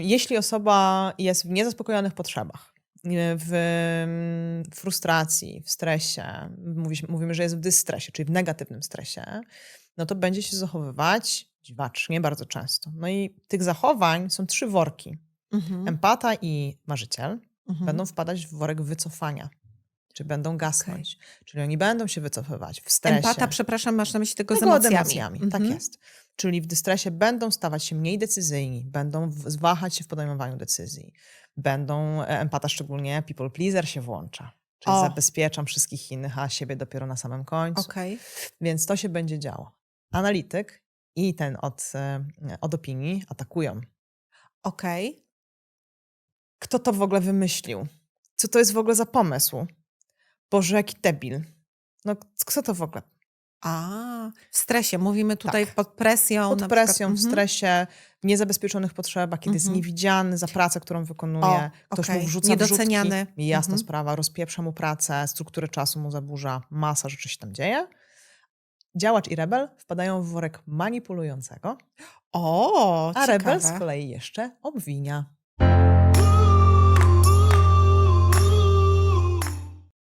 Jeśli osoba jest w niezaspokojonych potrzebach, y, w mm, frustracji, w stresie, mówi- mówimy, że jest w dystresie, czyli w negatywnym stresie, no to będzie się zachowywać dziwacznie bardzo często. No i tych zachowań są trzy worki. Mhm. Empata i marzyciel Mhm. będą wpadać w worek wycofania, czy będą gasnąć. Czyli oni będą się wycofywać w stresie. Empata, przepraszam, masz na myśli tego z Tego emocjami. emocjami. Tak Mhm. jest. Czyli w dystresie będą stawać się mniej decyzyjni, będą w- zwahać się w podejmowaniu decyzji. Będą, e, empata szczególnie, people pleaser się włącza. Czyli O. zabezpieczam wszystkich innych, a siebie dopiero na samym końcu. Okej. Więc to się będzie działo. Analityk i ten od, e, od opinii atakują. Okej. Kto to w ogóle wymyślił? Co to jest w ogóle za pomysł? Boże, jaki debil. No, kto to w ogóle? A, w stresie. Mówimy tutaj Tak. pod presją. Pod presją, przykład. w Mhm. stresie, w niezabezpieczonych potrzebach, kiedy jest Mhm. niewidziany za pracę, którą wykonuje. O, Ktoś okej. mu wrzuca Niedoceniany. wrzutki. Jasna Mhm. sprawa, rozpieprza mu pracę, strukturę czasu mu zaburza, masa rzeczy się tam dzieje. Działacz i rebel wpadają w worek manipulującego, O, a rebel z ciekawe. kolei jeszcze obwinia.